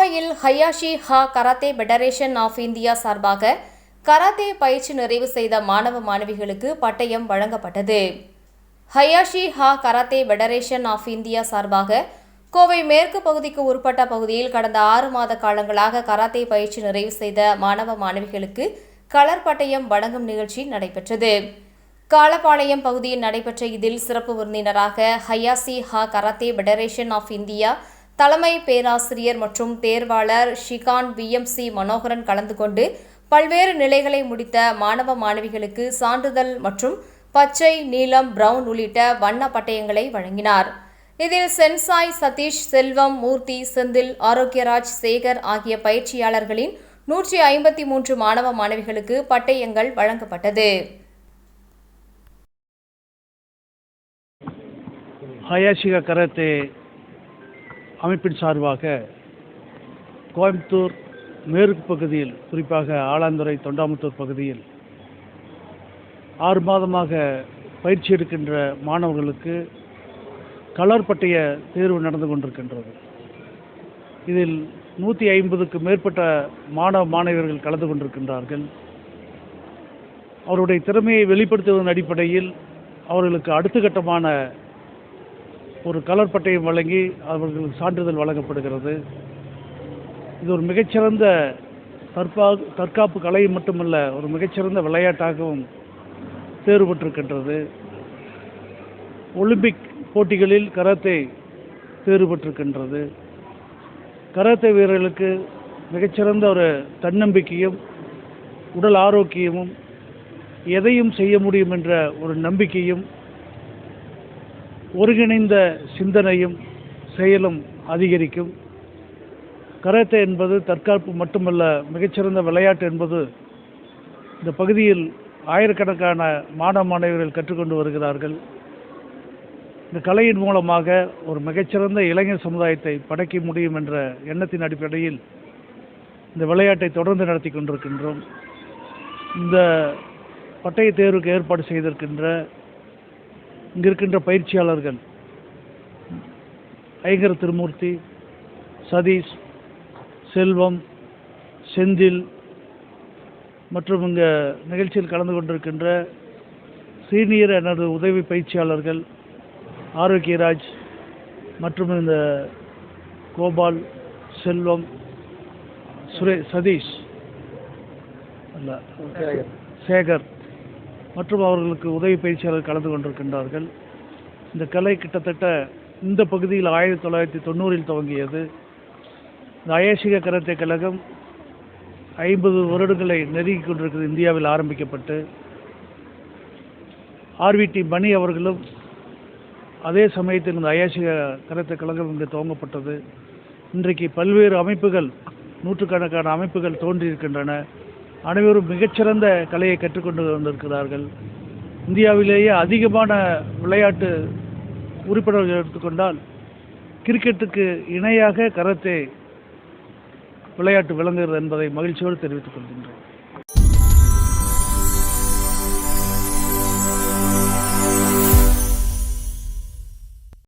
கோவையில் Hayashi ha karate federation of India சார்பாக karate பயிற்சி நிறைவு செய்த மாணவ மாணவிகளுக்கு பட்டயம் வழங்கப்பட்டது. Hayashi ha karate federation of India சார்பாக கோவை மேற்கு பகுதிக்கு உட்பட்ட பகுதியில் கடந்த ஆறு மாத காலங்களாக கராத்தே பயிற்சி நிறைவு செய்த மாணவ மாணவிகளுக்கு கலர் பட்டயம் வழங்கும் நிகழ்ச்சி நடைபெற்றது. காலப்பாளையம் பகுதியில் நடைபெற்ற இதில் சிறப்பு விருந்தினராக ஹயாசி ஹா கராத்தே ஃபெடரேஷன் ஆஃப் இந்தியா தலைமை பேராசிரியர் மற்றும் தேர்வாளர் ஷிகான் பிஎம்சி மனோகரன் கலந்து கொண்டு பல்வேறு நிலைகளை முடித்த மாணவ மாணவிகளுக்கு சான்றிதழ் மற்றும் பச்சை நீலம் பிரவுன் உள்ளிட்ட வண்ண பட்டயங்களை வழங்கினார். இதில் சென்சாய் சதீஷ் செல்வம் மூர்த்தி செந்தில் ஆரோக்கியராஜ் சேகர் ஆகிய பயிற்சியாளர்களின் நூற்றி ஐம்பத்தி மூன்று மாணவ மாணவிகளுக்கு பட்டயங்கள் வழங்கப்பட்டது. ஹயாஷிகா கராத்தே அமைப்பின் சார்பாக கோயம்புத்தூர் மேற்கு பகுதியில் குறிப்பாக ஆலாந்துறை தொண்டாமுத்தூர் பகுதியில் ஆறு மாதமாக பயிற்சி எடுக்கின்ற மாணவர்களுக்கு கலர் பட்டய தேர்வு நடந்து கொண்டிருக்கின்றது. இதில் நூற்றி ஐம்பதுக்கு மேற்பட்ட மாணவ மாணவியர்கள் கலந்து கொண்டிருக்கின்றார்கள். அவருடைய திறமையை வெளிப்படுத்துவதன் அடிப்படையில் அவர்களுக்கு அடுத்த கட்டமான ஒரு கலர் பட்டயம் வழங்கி அவர்களுக்கு சான்றிதழ் வழங்கப்படுகிறது. இது ஒரு மிகச்சிறந்த தற்பா தற்காப்பு கலை மட்டுமல்ல ஒரு மிகச்சிறந்த விளையாட்டாகவும் தேர்வு பெற்றிருக்கின்றது. ஒலிம்பிக் போட்டிகளில் கராத்தே தேர்வு பெற்றிருக்கின்றது. கராத்தே வீரர்களுக்கு மிகச்சிறந்த ஒரு தன்னம்பிக்கையும் உடல் ஆரோக்கியமும் எதையும் செய்ய முடியும் என்ற ஒரு நம்பிக்கையும் ஒருங்கிணைந்த சிந்தனையும் செயலும் அதிகரிக்கும். கராத்தே என்பது தற்காப்பு மட்டுமல்ல மிகச்சிறந்த விளையாட்டு என்பது இந்த பகுதியில் ஆயிரக்கணக்கான மாணவ மாணவியர்கள் கற்றுக்கொண்டு வருகிறார்கள். இந்த கலையின் மூலமாக ஒரு மிகச்சிறந்த இளைஞர் சமுதாயத்தை படைக்க முடியும் என்ற எண்ணத்தின் அடிப்படையில் இந்த விளையாட்டை தொடர்ந்து நடத்தி கொண்டிருக்கின்றோம். இந்த பட்டய தேர்வுக்கு ஏற்பாடு செய்திருக்கின்ற இங்கே இருக்கின்ற பயிற்சியாளர்கள். ஐங்கர திருமூர்த்தி சதீஷ் செல்வம் செந்தில் மற்றும் இங்கே நிகழ்ச்சியில் கலந்து கொண்டிருக்கின்ற சீனியர் எனது உதவி பயிற்சியாளர்கள் ஆரோக்கியராஜ் மற்றும் இந்த கோபால் செல்வம் சுரே சதீஷ். அல்ல சேகர். மற்றும் அவர்களுக்கு உதவி பயிற்சியாளர் கலந்து கொண்டிருக்கின்றார்கள். இந்த கலை கிட்டத்தட்ட இந்த பகுதியில் ஆயிரத்தி தொள்ளாயிரத்தி தொண்ணூறில் துவங்கியது. இந்த அயேசிக கராத்தே கழகம் ஐம்பது வருடங்களை நெருங்கி கொண்டிருக்கிறது. இந்தியாவில் ஆரம்பிக்கப்பட்டு ஆர்விடி மணி அவர்களும் அதே சமயத்தில் இந்த அயாசிக கராத்தே கழகம் இங்கு துவங்கப்பட்டது. இன்றைக்கு பல்வேறு அமைப்புகள் நூற்றுக்கணக்கான அமைப்புகள் தோன்றியிருக்கின்றன. அனைவரும் மிகச்சிறந்த கலையை கற்றுக்கொண்டு வந்திருக்கிறார்கள். இந்தியாவிலேயே அதிகமான விளையாட்டு உறுப்பினர்கள் எடுத்துக்கொண்டால் கிரிக்கெட்டுக்கு இணையாக கராத்தே விளையாட்டு விளங்குகிறது என்பதை மகிழ்ச்சியோடு தெரிவித்துக் கொள்கின்றேன்.